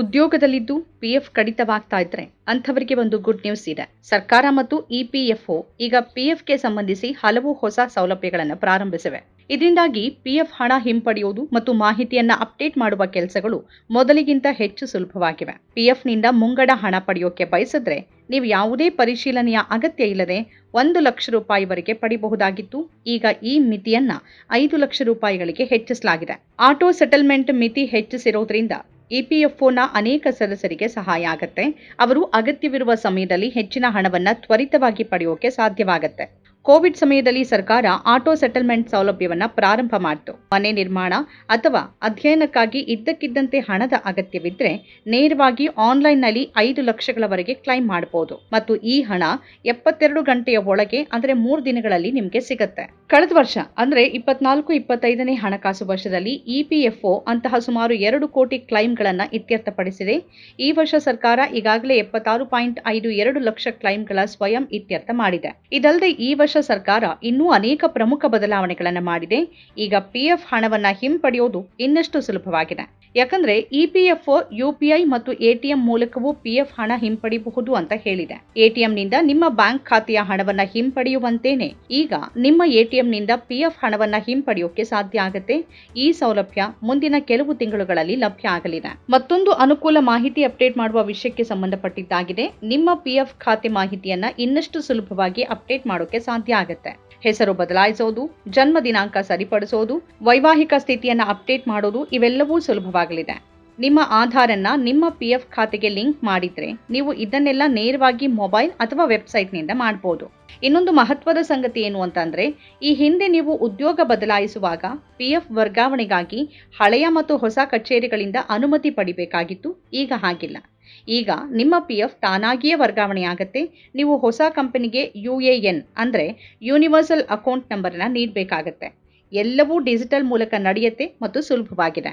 ಉದ್ಯೋಗದಲ್ಲಿದ್ದು PF ಕಡಿತವಾಗ್ತಾ ಇದ್ರೆ ಅಂಥವರಿಗೆ ಒಂದು ಗುಡ್ ನ್ಯೂಸ್ ಇದೆ. ಸರ್ಕಾರ ಮತ್ತು ಇಪಿಎಫ್ಒ ಈಗ ಪಿಎಫ್ಗೆ ಸಂಬಂಧಿಸಿ ಹಲವು ಹೊಸ ಸೌಲಭ್ಯಗಳನ್ನು ಪ್ರಾರಂಭಿಸಿವೆ. ಇದರಿಂದಾಗಿ ಪಿಎಫ್ ಹಣ ಹಿಂಪಡೆಯುವುದು ಮತ್ತು ಮಾಹಿತಿಯನ್ನ ಅಪ್ಡೇಟ್ ಮಾಡುವ ಕೆಲಸಗಳು ಮೊದಲಿಗಿಂತ ಹೆಚ್ಚು ಸುಲಭವಾಗಿವೆ. ಪಿಎಫ್ನಿಂದ ಮುಂಗಡ ಹಣ ಪಡೆಯೋಕೆ ಬಯಸಿದ್ರೆ ನೀವು ಯಾವುದೇ ಪರಿಶೀಲನೆಯ ಅಗತ್ಯ ಇಲ್ಲದೆ ಒಂದು ಲಕ್ಷ ರೂಪಾಯಿವರೆಗೆ ಪಡಿಬಹುದಾಗಿತ್ತು. ಈಗ ಈ ಮಿತಿಯನ್ನ ಐದು ಲಕ್ಷ ರೂಪಾಯಿಗಳಿಗೆ ಹೆಚ್ಚಿಸಲಾಗಿದೆ. ಆಟೋ ಸೆಟಲ್ಮೆಂಟ್ ಮಿತಿ ಹೆಚ್ಚಿಸಿರೋದ್ರಿಂದ ಇಪಿಎಫ್ಒನ ಅನೇಕ ಸದಸ್ಯರಿಗೆ ಸಹಾಯ ಆಗುತ್ತೆ. ಅವರು ಅಗತ್ಯವಿರುವ ಸಮಯದಲ್ಲಿ ಹೆಚ್ಚಿನ ಹಣವನ್ನು ತ್ವರಿತವಾಗಿ ಪಡೆಯೋಕೆ ಸಾಧ್ಯವಾಗುತ್ತೆ. ಕೋವಿಡ್ ಸಮಯದಲ್ಲಿ ಸರ್ಕಾರ ಆಟೋ ಸೆಟಲ್ಮೆಂಟ್ ಸೌಲಭ್ಯವನ್ನ ಪ್ರಾರಂಭ ಮಾಡಿತು. ಮನೆ ನಿರ್ಮಾಣ ಅಥವಾ ಅಧ್ಯಯನಕ್ಕಾಗಿ ಇದ್ದಕ್ಕಿದ್ದಂತೆ ಹಣದ ಅಗತ್ಯವಿದ್ರೆ ನೇರವಾಗಿ ಆನ್ಲೈನ್ನಲ್ಲಿ ಐದು ಲಕ್ಷಗಳವರೆಗೆ ಕ್ಲೈಮ್ ಮಾಡಬಹುದು ಮತ್ತು ಈ ಹಣ ಎಪ್ಪತ್ತೆರಡು ಗಂಟೆಯ ಒಳಗೆ, ಅಂದರೆ ಮೂರು ದಿನಗಳಲ್ಲಿ ನಿಮಗೆ ಸಿಗತ್ತೆ. ಕಳೆದ ವರ್ಷ, ಅಂದರೆ ಇಪ್ಪತ್ನಾಲ್ಕು, ಇಪ್ಪತ್ತೈದನೇ ಹಣಕಾಸು ವರ್ಷದಲ್ಲಿ ಇಪಿಎಫ್ಒ ಅಂತಹ ಸುಮಾರು ಎರಡು ಕೋಟಿ ಕ್ಲೈಮ್ಗಳನ್ನು ಇತ್ಯರ್ಥಪಡಿಸಿದೆ. ಈ ವರ್ಷ ಸರ್ಕಾರ ಈಗಾಗಲೇ ಎಪ್ಪತ್ತಾರು ಪಾಯಿಂಟ್ ಐದು ಎರಡು ಲಕ್ಷ ಕ್ಲೈಮ್ಗಳ ಸ್ವಯಂ ಇತ್ಯರ್ಥ ಮಾಡಿದೆ. ಇದಲ್ಲದೆ ಈ ವರ್ಷ ಸರ್ಕಾರ ಇನ್ನೂ ಅನೇಕ ಪ್ರಮುಖ ಬದಲಾವಣೆಗಳನ್ನು ಮಾಡಿದೆ. ಈಗ ಪಿಎಫ್ ಹಣವನ್ನು ಹಿಂಪಡೆಯೋದು ಇನ್ನಷ್ಟು ಸುಲಭವಾಗಿದೆ. ಯಾಕಂದ್ರೆ ಪಿ ಐ ಮತ್ತು ಎ ಟಿ ಎಂ ಮೂಲಕವೂ ಪಿ ಎಫ್ ಹಣ ಹಿಂಪಡಿಬಹುದು ಅಂತ ಹೇಳಿದೆ. ಎ ಟಿ ಎಟಿಎಂನಿಂದ ನಿಮ್ಮ ಬ್ಯಾಂಕ್ ಖಾತೆಯ ಹಣವನ್ನ ಹಿಂಪಡೆಯುವಂತೇನೆ. ಈಗ ನಿಮ್ಮ ಎ ಟಿ ಎಂನಿಂದ ಪಿ ಎಫ್ ಹಣವನ್ನ ಹಿಂಪಡೆಯೋಕೆ ಸಾಧ್ಯ ಆಗುತ್ತೆ? ಈ ಸೌಲಭ್ಯ ಮುಂದಿನ ಕೆಲವು ತಿಂಗಳುಗಳಲ್ಲಿ ಲಭ್ಯ ಆಗಲಿದೆ. ಮತ್ತೊಂದು ಅನುಕೂಲ ಮಾಹಿತಿ ಅಪ್ಡೇಟ್ ಮಾಡುವ ವಿಷಯಕ್ಕೆ ಸಂಬಂಧಪಟ್ಟಿದ್ದಾಗಿದೆ. ನಿಮ್ಮ ಪಿ ಎಫ್ ಖಾತೆ ಮಾಹಿತಿಯನ್ನ ಇನ್ನಷ್ಟು ಸುಲಭವಾಗಿ ಅಪ್ಡೇಟ್ ಮಾಡೋಕೆ ಸಾಧ್ಯ ಆಗುತ್ತೆ. ಹೆಸರು ಬದಲಾಯಿಸೋದು, ಜನ್ಮ ದಿನಾಂಕ ಸರಿಪಡಿಸೋದು, ವೈವಾಹಿಕ ಸ್ಥಿತಿಯನ್ನ ಅಪ್ಡೇಟ್ ಮಾಡೋದು, ಇವೆಲ್ಲವೂ ಸುಲಭವಾಗಲಿದೆ ನಿಮ್ಮ ಆಧಾರನ್ನ ನಿಮ್ಮ ಪಿ ಎಫ್ ಖಾತೆಗೆ ಲಿಂಕ್ ಮಾಡಿದ್ರೆ ನೀವು ಇದನ್ನೆಲ್ಲ ನೇರವಾಗಿ ಮೊಬೈಲ್ ಅಥವಾ ವೆಬ್ಸೈಟ್ನಿಂದ ಮಾಡಬಹುದು ಇನ್ನೊಂದು ಮಹತ್ವದ ಸಂಗತಿ ಏನು ಅಂತಂದ್ರೆ ಈ ಹಿಂದೆ ನೀವು ಉದ್ಯೋಗ ಬದಲಾಯಿಸುವಾಗ ಪಿಎಫ್ ವರ್ಗಾವಣೆಗಾಗಿ ಹಳೆಯ ಮತ್ತು ಹೊಸ ಕಚೇರಿಗಳಿಂದ ಅನುಮತಿ ಪಡಿಬೇಕಾಗಿತ್ತು. ಈಗ ಹಾಗಿಲ್ಲ. ಈಗ ನಿಮ್ಮ ಪಿ ಎಫ್ ತಾನಾಗಿಯೇ ವರ್ಗಾವಣೆಯಾಗತ್ತೆ ನೀವು ಹೊಸ ಕಂಪನಿಗೆ ಯು ಎ ಎನ್ ಅಂದರೆ ಯೂನಿವರ್ಸಲ್ ಅಕೌಂಟ್ ನಂಬರ್ನ ನೀಡಬೇಕಾಗತ್ತೆ. ಎಲ್ಲವೂ ಡಿಜಿಟಲ್ ಮೂಲಕ ನಡೆಯುತ್ತೆ ಮತ್ತು ಸುಲಭವಾಗಿದೆ.